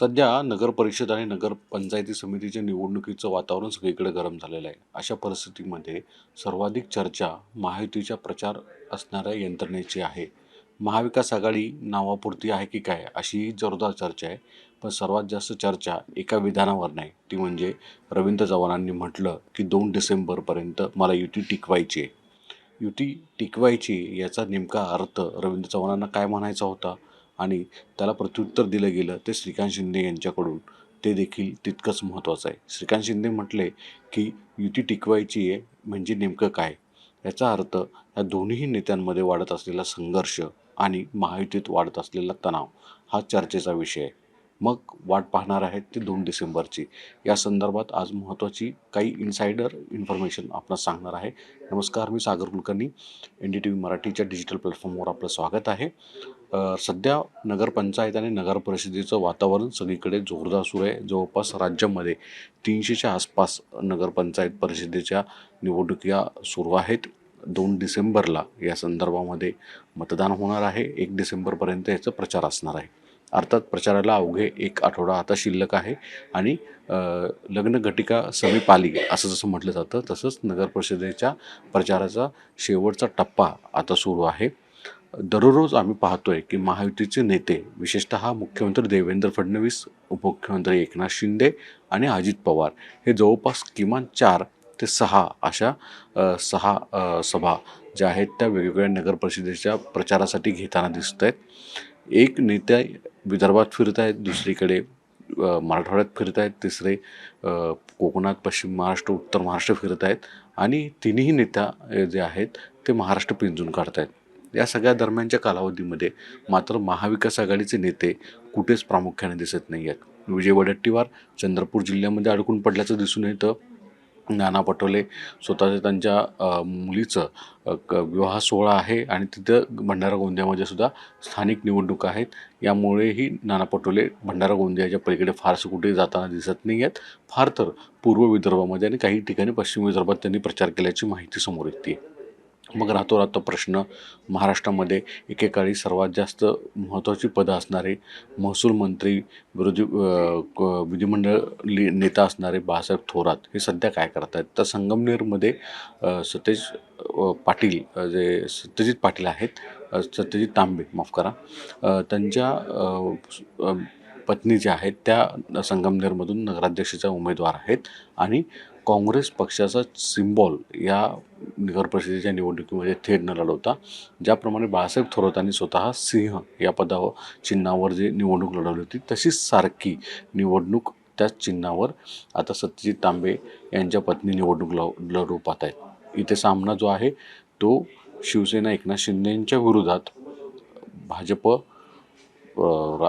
सध्या नगर परिषद आणि नगर पंचायती समितीच्या निवडणुकीचं वातावरण सगळीकडे गरम झालेलं आहे. अशा परिस्थितीमध्ये सर्वाधिक चर्चा महायुतीच्या प्रचार असणाऱ्या यंत्रणेची आहे. महाविकास आघाडी नावापुरती आहे की काय अशी ही जोरदार चर्चा आहे. पण सर्वात जास्त चर्चा एका विधानावर नाही. ती म्हणजे रवींद्र चव्हाणांनी म्हटलं की दोन डिसेंबरपर्यंत मला युती टिकवायची आहे. युती टिकवायची याचा नेमका अर्थ रवींद्र चव्हाणांना काय म्हणायचा होता? आणि त्याला प्रत्युत्तर दिलं गेलं ते श्रीकांत शिंदे यांच्याकडून. ते देखील तितकंच महत्त्वाचं आहे. श्रीकांत शिंदे म्हटले की युती टिकवायची आहे म्हणजे नेमकं काय? याचा अर्थ या दोन्ही नेत्यांमध्ये वाढत असलेला संघर्ष आणि महायुतीत वाढत असलेला तणाव हा चर्चेचा विषय आहे. मग वाट पाहणार आहेत ते दोन डिसेंबरची. या संदर्भात आज महत्त्वाची काही इन्सायडर इन्फॉर्मेशन आपणास सांगणार आहे. नमस्कार मी Sagar Kulkarni. N D T V मराठीच्या डिजिटल प्लॅटफॉर्मवर आपलं स्वागत आहे. सध्या नगरपंचायत आणि नगर परिषदेचं वातावरण सगळीकडे जोरदार सुरू आहे. जवळपास राज्यामध्ये तीनशेच्या आसपास नगरपंचायत परिषदेच्या निवडणुका सुरू आहेत. दोन डिसेंबरला या संदर्भामध्ये मतदान होणार आहे. एक डिसेंबरपर्यंत याचा प्रचार असणार आहे. अर्थात प्रचाराला अवघे एक आठवडा आता शिल्लक आहे आणि लग्नघटिका समीपालिका समीप आली असं जसं म्हटलं जातं तसंच नगर परिषदेच्या प्रचाराचा शेवटचा टप्पा आता सुरू आहे. दररोज आम्ही पाहतोय की महायुतीचे नेते विशेषतः मुख्यमंत्री देवेंद्र फडणवीस उपमुख्यमंत्री एकनाथ शिंदे आणि अजित पवार हे जवळपास किमान चार ते सहा अशा सहा सभा ज्या आहेत त्या वेगवेगळ्या नगरपरिषदेच्या प्रचारासाठी घेताना दिसत आहेत एक नेते विदर्भात फिरत आहेत दुसरीकडे मराठवाड्यात फिरत आहेत तिसरे कोकणात पश्चिम महाराष्ट्र उत्तर महाराष्ट्र फिरत आहेत आणि तिन्ही नेत्या जे आहेत ते महाराष्ट्र पिंजून काढत आहेत या सगळ्या दरम्यानच्या कालावधीमध्ये मात्र महाविकास आघाडीचे नेते कुठेच प्रामुख्याने दिसत नाही आहेत विजय वडेट्टीवार चंद्रपूर जिल्ह्यामध्ये अडकून पडल्याचं दिसून येतं. नाना पटोले स्वतःच्या त्यांच्या मुलीचं क विवाह सोहळा आहे आणि तिथं भंडारा गोंदियामध्ये सुद्धा स्थानिक निवडणुका आहेत. यामुळेही नाना पटोले भंडारा गोंदियाच्या पलीकडे फारसं कुठे जाताना दिसत नाही आहेत फार तर पूर्व विदर्भामध्ये आणि काही ठिकाणी पश्चिम विदर्भात त्यांनी प्रचार केल्याची माहिती समोर येते. मग राहतो राहतो प्रश्न. महाराष्ट्रामध्ये एकेकाळी सर्वात जास्त महत्त्वाची पदं असणारे महसूल मंत्री विरोधी विधिमंडळ नेता असणारे बाळासाहेब थोरात हे सध्या काय करत आहेत तर संगमनेरमध्ये सतेज पाटील जे सत्यजित पाटील आहेत सत्यजित तांबे माफ करा त्यांच्या पत्नी ज्या आहेत त्या संगमनेरमधून नगराध्यक्षाच्या उमेदवार आहेत आणि काँग्रेस पक्षाचा सिम्बॉल या नगरपरिषदेच्या निवडणुकीमध्ये थेट न लढवता ज्याप्रमाणे बाळासाहेब थोरातांनी स्वतः सिंह या पदावर चिन्हावर जे निवडणूक लढवली होती तशीच सारखी निवडणूक त्याच चिन्हावर आता सत्यजित तांबे यांच्या पत्नी निवडणूक लढ लढू पाहत आहेत इथे सामना जो आहे तो शिवसेना एकनाथ शिंदेंच्या विरोधात भाजप रा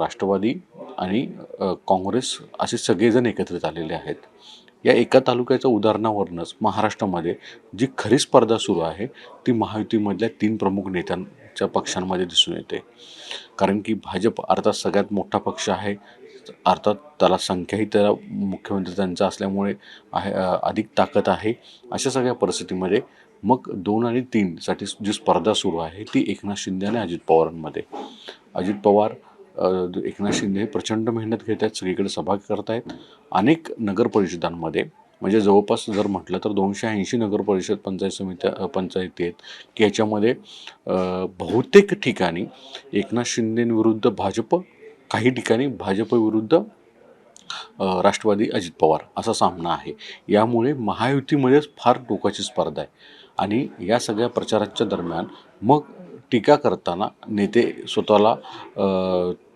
राष्ट्रवादी आणि काँग्रेस असे सगळेजण एकत्रित आलेले आहेत. या एका तालुक्याच्या उदाहरणावरूनच महाराष्ट्रामध्ये जी खरी स्पर्धा सुरू आहे ती महायुतीमधल्या तीन प्रमुख नेत्यांच्या पक्षांमध्ये दिसून येते. कारण की भाजप अर्थात सगळ्यात मोठा पक्ष आहे अर्थात त्याला संख्याही त्याला मुख्यमंत्री त्यांचा असल्यामुळे आहे अधिक ताकद आहे. अशा सगळ्या परिस्थितीमध्ये मग दोन आणि तीनसाठी जी स्पर्धा सुरू आहे ती एकनाथ शिंदे आणि अजित पवारांमध्ये. अजित पवार एकनाथ शिंदे हे प्रचंड मेहनत घेत आहेत सगळीकडे सभा करत आहेत. अनेक नगर परिषदांमध्ये म्हणजे जवळपास जर म्हटलं तर दोनशे ऐंशी नगर परिषद पंचायत समित्या पंचायती आहेत की याच्यामध्ये बहुतेक ठिकाणी एकनाथ शिंदेविरुद्ध भाजप काही ठिकाणी भाजप विरुद्ध राष्ट्रवादी अजित पवार असा सामना आहे. यामुळे महायुतीमध्येच फार टोकाची स्पर्धा आहे. आणि या सगळ्या प्रचाराच्या दरम्यान मग टीका करताना नेते स्वतःला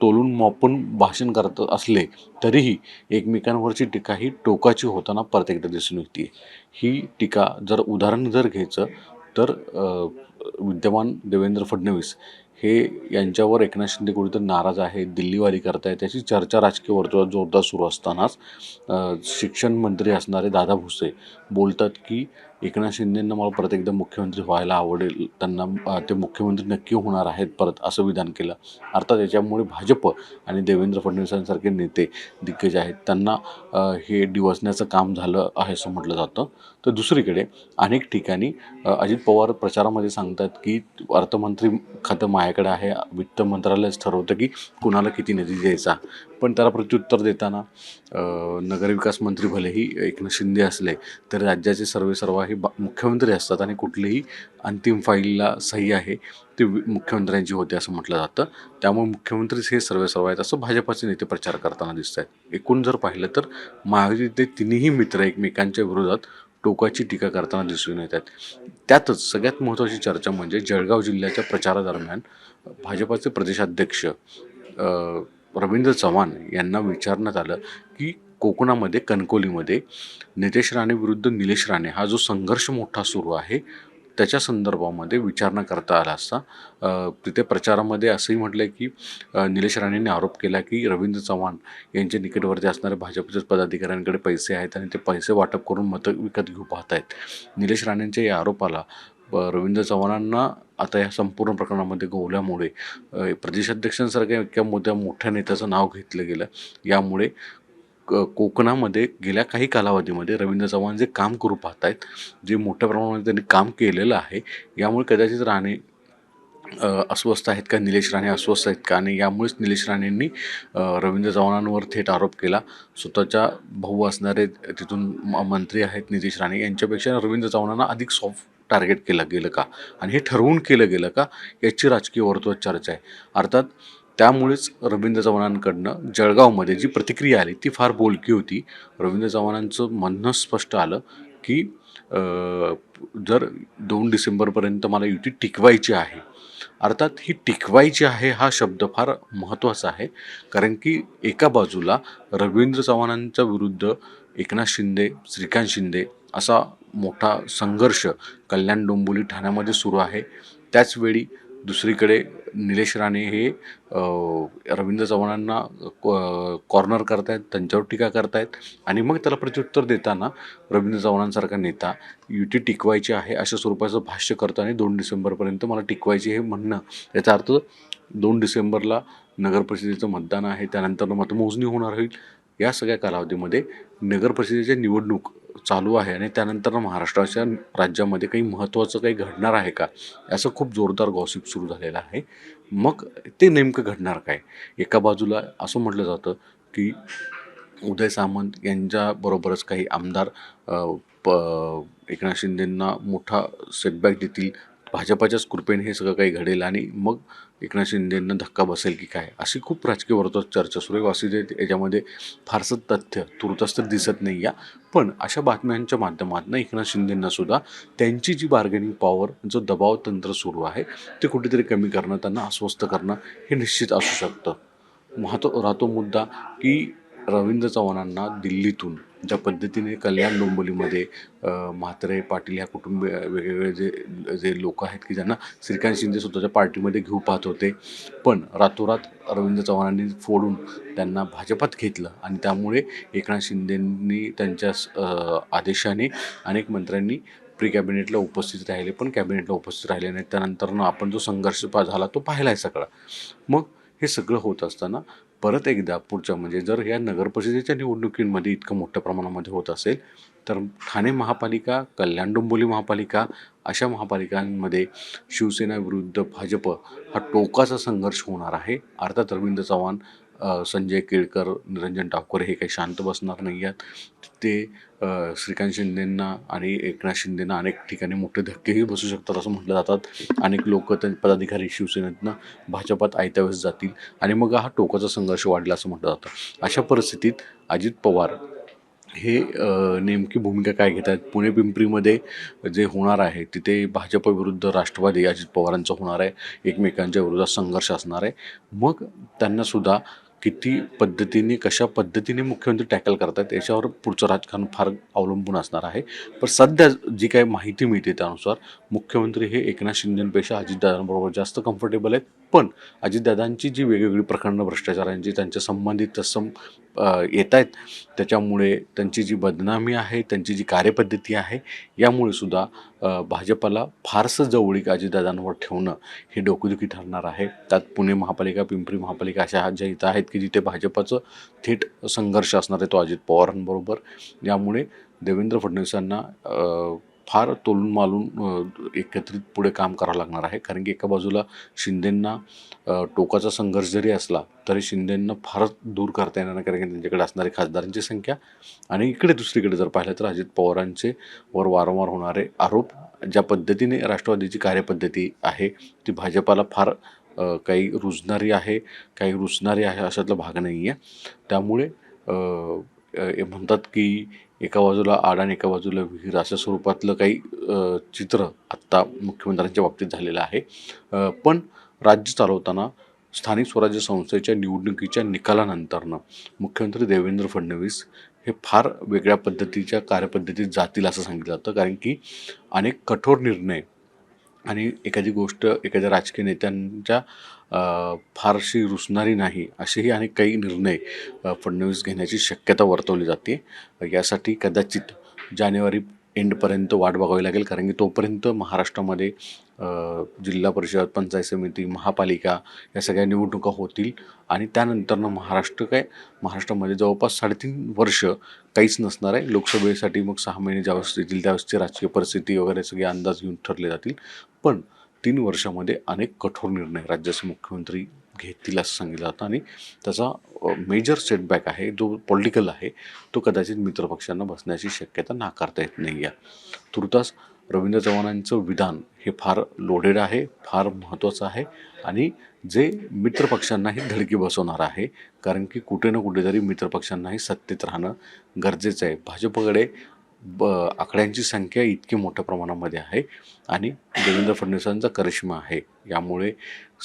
तोलून मोपून भाषण करत असले तरीही एकमेकांवरची टीका ही टोकाची होताना प्रत्येकदा दिसून येते. ही टीका जर उदाहरण जर घ्यायचं तर विद्यमान देवेंद्र फडणवीस हे यांच्यावर एकनाथ शिंदे कुठेतरी नाराज आहे दिल्लीवारी करतायत त्याची चर्चा राजकीय वर्तुळात जोरदार सुरू असतानाच शिक्षण मंत्री असणारे दादा भुसे बोलतात की एकनाथ शिंदेंना मला परत एकदा मुख्यमंत्री व्हायला आवडेल त्यांना ते मुख्यमंत्री नक्की होणार आहेत परत असं विधान केलं. अर्थात याच्यामुळे भाजप आणि देवेंद्र फडणवीसांसारखे नेते दिग्गज आहेत. त्यांना हे डिवसण्याचं काम झालं आहे असं म्हटलं जातं. तर दुसरीकडे अनेक ठिकाणी अजित पवार प्रचारामध्ये सांगतात की अर्थमंत्री खातं माझ्याकडे आहे वित्त मंत्रालयच ठरवतं की कुणाला किती निधी द्यायचा. पण त्याला प्रत्युत्तर देताना नगरविकास मंत्री भलेही एकनाथ शिंदे असले तर राज्याचे सर्वे सर्व हे बा मुख्यमंत्री असतात आणि कुठलीही अंतिम फाईलला सही आहे ते मुख्यमंत्र्यांची होते असं म्हटलं जातं. त्यामुळे मुख्यमंत्रीच हे सर्व सर्व आहेत असं भाजपाचे नेते प्रचार करताना दिसत आहेत. एकूण जर पाहिलं तर महायुतीतले तिन्ही मित्र एकमेकांच्या विरोधात टोकाची टीका करताना दिसून येत आहेत. त्यातच सगळ्यात महत्त्वाची चर्चा म्हणजे जळगाव जिल्ह्याच्या प्रचारादरम्यान भाजपाचे प्रदेशाध्यक्ष रवींद्र चव्हाण यांना विचारण्यात आलं की कोकणामध्ये कणकोलीमध्ये नितेश राणे विरुद्ध निलेश राणे हा जो संघर्ष मोठा सुरू आहे त्याच्या संदर्भामध्ये विचारणा करता आला असता. तिथे प्रचारामध्ये असंही म्हटलं की निलेश राणेंनी आरोप केला की रवींद्र चव्हाण यांच्या निकटवर्ती असणाऱ्या भाजपच्या पदाधिकाऱ्यांकडे पैसे आहेत आणि ते पैसे वाटप करून मतं विकत घेऊ पाहत आहेत निलेश राणेंच्या या आरोपाला रवींद्र चव्हाणांना आता या संपूर्ण प्रकरणामध्ये गोवल्यामुळे प्रदेशाध्यक्षांसारख्या इतक्या मोठ्या मोठ्या नेत्याचं नाव घेतलं गेलं. यामुळे क कोकणामध्ये गेल्या काही कालावधीमध्ये रवींद्र चव्हाण जे काम करू पाहत आहेत जे मोठ्या प्रमाणामध्ये त्यांनी काम केलेलं आहे यामुळे कदाचित राणे अस्वस्थ आहेत का निलेश राणे अस्वस्थ आहेत का? आणि यामुळेच निलेश राणेंनी रवींद्र चव्हाणांवर थेट आरोप केला. स्वतःच्या भाऊ असणारे तिथून म- मंत्री आहेत नितेश राणे. यांच्यापेक्षा रवींद्र चव्हाणांना अधिक सॉफ्ट टार्गेट केलं गेलं का? आणि हे ठरवून केलं गेलं का? याची राजकीय वर्तुळात चर्चा आहे. अर्थात त्यामुळेच रवींद्र चव्हाणांकडनं जळगावमध्ये जी प्रतिक्रिया आली ती फार बोलकी होती. रवींद्र चव्हाणांचं म्हणणं स्पष्ट आलं की जर दोन डिसेंबरपर्यंत मला युती टिकवायची आहे अर्थात ही टिकवायची आहे हा शब्द फार महत्त्वाचा आहे. कारण की एका बाजूला रवींद्र चव्हाणांच्या विरुद्ध एकनाथ शिंदे श्रीकांत शिंदे असा मोठा संघर्ष कल्याण डोंबोली ठाण्यामध्ये सुरू आहे. त्याचवेळी दुसरीकडे निलेश राणे हे रवींद्र चव्हाणांना कॉ- कॉर्नर करतायत त्यांच्यावर टीका करतायत. आणि मग त्याला प्रत्युत्तर देताना रवींद्र चव्हाणांसारखा नेता युती टिकवायची आहे अशा स्वरूपाचं भाष्य करतो आणि दोन डिसेंबरपर्यंत मला टिकवायचे हे म्हणणं. याचा अर्थ दोन डिसेंबरला नगरपरिषदेचं मतदान आहे त्यानंतर मतमोजणी होणार होईल. या सगळ्या कालावधीमध्ये नगरपरिषदेच्या निवडणूक चालू आहे आणि त्यानंतर महाराष्ट्राच्या राज्यामध्ये काही महत्त्वाचं काही घडणार आहे का? असं खूप जोरदार गॉसिप सुरू झालेलं आहे. मग ते नेमकं घडणार काय? एका बाजूला असं म्हटलं जातं की उदय सामंत यांच्याबरोबरच काही आमदार प एकनाथ शिंदेंना मोठा सेटबॅक देतील भाजपाच्याच कृपेने हे सगळं काही घडेल आणि मग एकनाथ शिंदेंना धक्का बसेल की काय? अशी खूप राजकीय वर्तुळात चर्चा सुरू आहे. वासी याच्यामध्ये फारसं तथ्य तुर्तास तर दिसत नाही या. पण अशा बातम्यांच्या माध्यमातून एकनाथ शिंदेंना सुद्धा त्यांची जी बार्गेनिंग पॉवर जो दबाव तंत्र सुरू आहे ते कुठेतरी कमी करणं त्यांना अस्वस्थ करणं हे निश्चित असू शकतं. महत्त्व राहतो मुद्दा की रवींद्र चव्हाणांना दिल्लीतून ज्या पद्धतीने कल्याण डोंबिवलीमध्ये म्हात्रे पाटील ह्या कुटुंब वेगवेगळे जे जे लोक आहेत की ज्यांना श्रीकांत शिंदे स्वतःच्या पार्टीमध्ये घेऊ पाहत होते पण रातोरात अरविंद चव्हाणांनी फोडून त्यांना भाजपात घेतलं आणि त्यामुळे एकनाथ शिंदेंनी त्यांच्या आदेशाने अनेक मंत्र्यांनी प्री कॅबिनेटला उपस्थित राहिले पण कॅबिनेटला उपस्थित राहिले नाही त्यानंतरनं आपण जो संघर्ष झाला तो पाहिला आहे सगळा. मग हे सगळं होत असताना परत एकदा पुढच्या म्हणजे जर या नगरपरिषदेच्या निवडणुकींमध्ये इतकं मोठ्या प्रमाणामध्ये होत असेल तर ठाणे महापालिका कल्याण डोंबोली महापालिका अशा महापालिकांमध्ये शिवसेना विरुद्ध भाजप हा टोकाचा संघर्ष होणार आहे. अर्थात रवींद्र चव्हाण संजय केळकर निरंजन टावकर हे काही शांत बसणार नाही आहेत ते श्रीकांत शिंदेंना आणि एकनाथ शिंदेंना अनेक ठिकाणी मोठे धक्केही बसू शकतात असं म्हटलं जातात. अनेक लोक त्या पदाधिकारी शिवसेनेतनं भाजपात आयत्या वेळेस जातील आणि मग हा टोकाचा संघर्ष वाढला असं म्हटलं जातं. अशा परिस्थितीत अजित पवार हे नेमकी भूमिका काय घेत आहेत पुणे पिंपरीमध्ये जे होणार आहे तिथे भाजप विरुद्ध राष्ट्रवादी अजित पवारांचं होणार आहे. एकमेकांच्या विरोधात संघर्ष असणार आहे. मग त्यांनासुद्धा किती पद्धतीने कशा पद्धतीने मुख्यमंत्री टॅकल करतात याच्यावर पुढचं राजकारण फार अवलंबून असणार आहे. पण सध्या जी काही माहिती मिळते त्यानुसार मुख्यमंत्री हे एकनाथ शिंदेपेक्षा अजितदादांबरोबर जास्त कम्फर्टेबल आहेत. पण अजितदादांची जी वेगवेगळी प्रकरणं भ्रष्टाचारांची त्यांच्या संबंधित तत्सम येत आहेत त्याच्यामुळे त्यांची जी बदनामी आहे त्यांची जी कार्यपद्धती आहे यामुळे सुद्धा भाजपला फारसं जवळीक अजितदादांवर ठेवणं हे डोकेदुखी ठरणार आहे. त्यात पुणे महापालिका पिंपरी महापालिका अशा ज्या इथं आहेत की जिथे भाजपचं थेट संघर्ष असणार आहे तो अजित पवारांबरोबर. यामुळे देवेंद्र फडणवीसांना फार तोलून मालून एकत्रित पुढे काम करावं लागणार आहे. कारण की एका बाजूला शिंदेंना टोकाचा संघर्ष जरी असला तरी शिंदेंना फारच दूर करता येणार नाही. कारण की त्यांच्याकडे असणारी खासदारांची संख्या आणि इकडे दुसरीकडे जर पाहिलं तर अजित पवारांचे वर वारंवार होणारे आरोप ज्या पद्धतीने राष्ट्रवादीची कार्यपद्धती आहे ती भाजपाला फार काही रुजणारी आहे काही रुचणारी आहे अशातला भाग नाही आहे त्यामुळे हे म्हणतात की एका बाजूला आड आणि एका बाजूला विहीर अशा स्वरूपातलं काही चित्र आत्ता मुख्यमंत्र्यांच्या बाबतीत झालेलं आहे. पण राज्य चालवताना स्थानिक स्वराज्य संस्थेच्या निवडणुकीच्या निकालानंतरनं मुख्यमंत्री देवेंद्र फडणवीस हे फार वेगळ्या पद्धतीच्या कार्यपद्धतीत जातील असं सांगितलं जातं. कारण की अनेक कठोर निर्णय आणि एखादी गोष्ट एखाद्या राजकीय नेत्यांच्या फारशी रुचणारी नाही असेही अनेक काही निर्णय फडणवीस घेण्याची शक्यता वर्तवली जाते. यासाठी कदाचित जानेवारी एंडपर्यंत वाट बघावी लागेल कारण की तोपर्यंत महाराष्ट्रामध्ये जिल्हा परिषद पंचायत समिती महापालिका या सगळ्या निवडणुका होतील. आणि त्यानंतरनं महाराष्ट्र काय महाराष्ट्रामध्ये जवळपास साडेतीन वर्ष काहीच नसणार आहे. लोकसभेसाठी मग सहा महिने ज्यावेळेस येतील त्यावेळेसची राजकीय परिस्थिती वगैरे सगळे अंदाज घेऊन ठरले जातील. पण तीन वर्षामध्ये अनेक कठोर निर्णय राज्याचे मुख्यमंत्री घेतील असं सांगितलं जातं. आणि त्याचा मेजर सेटबॅक आहे जो पॉलिटिकल आहे तो कदाचित मित्रपक्षांना बसण्याची शक्यता नाकारता येत नाही आहे तुर्तास रवींद्र चव्हाणांचं विधान हे फार लोडेड आहे फार महत्त्वाचं आहे. आणि जे मित्रपक्षांनाही धडकी बसवणार आहे कारण की कुठे ना कुठेतरी मित्रपक्षांनाही सत्तेत राहणं गरजेचं आहे. भाजपकडे ब आकड्यांची संख्या इतकी मोठ्या प्रमाणामध्ये आहे. आणि देवेंद्र फडणवीसांचा करिश्मा आहे. यामुळे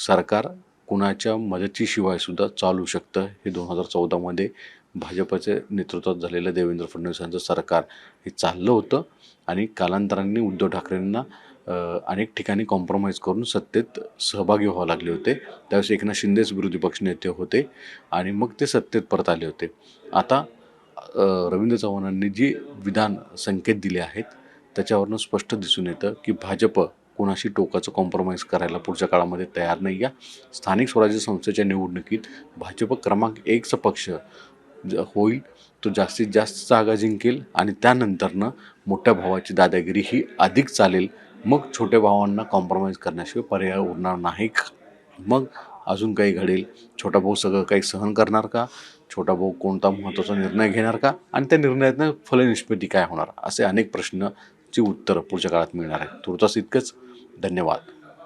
सरकार कुणाच्या मदतीशिवाय सुद्धा चालू शकतं. हे दोन हजार चौदामध्ये भाजपचे नेतृत्वात झालेलं देवेंद्र फडणवीसांचं सरकार हे चाललं होतं. आणि कालांतराने उद्धव ठाकरेंना अनेक ठिकाणी कॉम्प्रोमाइज करून सत्तेत सहभागी व्हावं लागले होते. त्यावेळेस एकनाथ शिंदेच विरोधी पक्षनेते होते आणि मग ते सत्तेत परत आले होते. आता रवींद्र चव्हाणांनी जी विधान संकेत दिले आहेत त्याच्यावरनं स्पष्ट दिसून येतं की भाजप कोणाशी टोकाचं कॉम्प्रोमाइज करायला पुढच्या काळामध्ये तयार नाही या स्थानिक स्वराज्य संस्थेच्या निवडणुकीत भाजप क्रमांक एकचा पक्ष ज होईल तो जास्तीत जास्त जागा जिंकेल आणि त्यानंतरनं मोठ्या भावाची दादागिरी ही अधिक चालेल. मग छोट्या भावांना कॉम्प्रोमाइज करण्याशिवाय पर्याय उरणार नाही. मग अजून काही घडेल. छोटा भाऊ सगळं काही सहन करणार का? छोटा भाऊ कोणता महत्त्वाचा निर्णय घेणार का? आणि त्या निर्णयातनं फलनिष्पत्ती काय होणार? असे अनेक प्रश्नची उत्तरं पुढच्या काळात मिळणार आहेत. तुर्तास इतकंच. धन्यवाद.